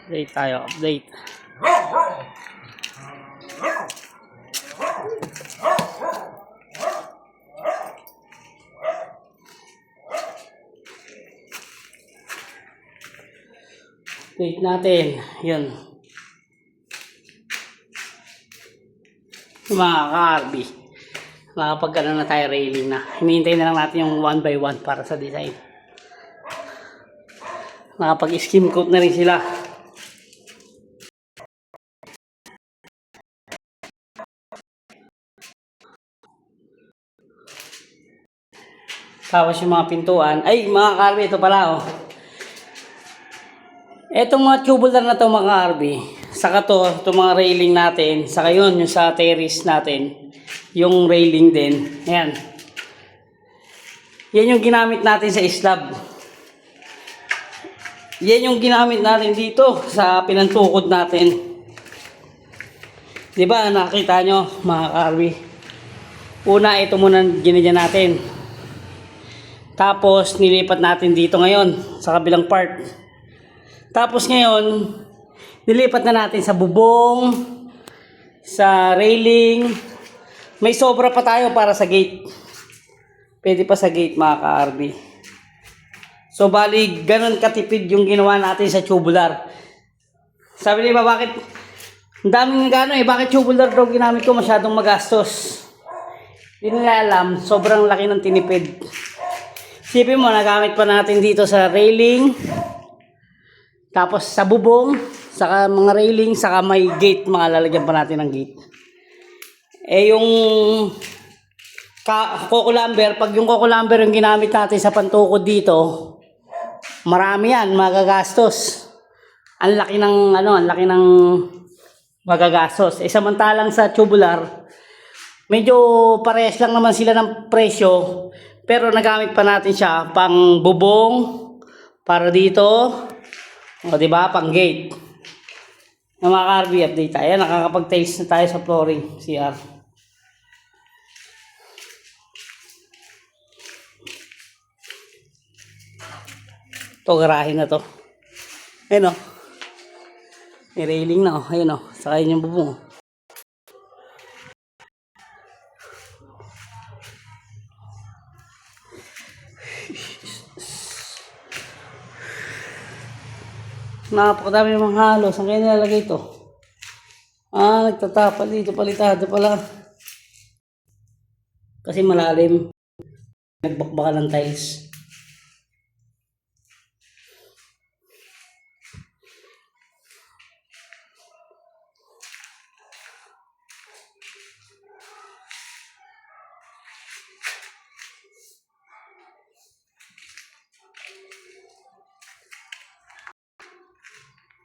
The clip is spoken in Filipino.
Update tayo, update. Update natin. Yun. Mga ka-RB. Nakapag ano na tayo railing na. Hinihintay na lang natin yung one by one para sa design. Nakapag-skim coat na rin sila. Tapos yung mga pintuan. Ay, mga karbi, ito pala oh. Etong mga tubular na to mga karbi. Saka to, itong mga railing natin. Saka yun, yung sa terrace natin. Yung railing din. Ayan. Yan yung ginamit natin sa slab. Yan yung ginamit natin dito sa pinantukod natin. Di ba nakita nyo mga karbi? Una, ito muna ginadyan natin. Tapos nilipat natin dito ngayon sa kabilang part. Tapos ngayon, nilipat na natin sa bubong, sa railing. May sobra pa tayo para sa gate. Pwede pa sa gate mga ka-RB. So bali, ganun katipid yung ginawa natin sa tubular. Sabi niya ba, bakit? Ang daming gano'n eh, bakit tubular daw ginamit ko masyadong magastos? Hindi nila alam, sobrang laki ng tinipid. Sipin mo, nagamit pa natin dito sa railing, tapos sa bubong, saka mga railing, saka may gate, mga lalagyan pa natin ng gate. Eh yung ka coco pag yung coco lumber yung ginamit natin sa pantukod dito, marami yan, magagastos. Ang laki ng, ano, ang laki ng magagastos. Eh samantalang sa tubular, medyo parehas lang naman sila ng presyo, pero nagamit pa natin siya pang bubong, para dito, o di ba pang gate. Yung mga RV update tayo, nakakapag-taste na tayo sa flooring, CR. Ito, garahe na to. Ayun o. May railing na o. Ayun o. Saka yun yung bubong o. Napakadami mga halos. Saan kayo nilalagay ito? Ah, nagtatapal dito. Palitado pala. Kasi malalim. Nagbakbaka ng tiles.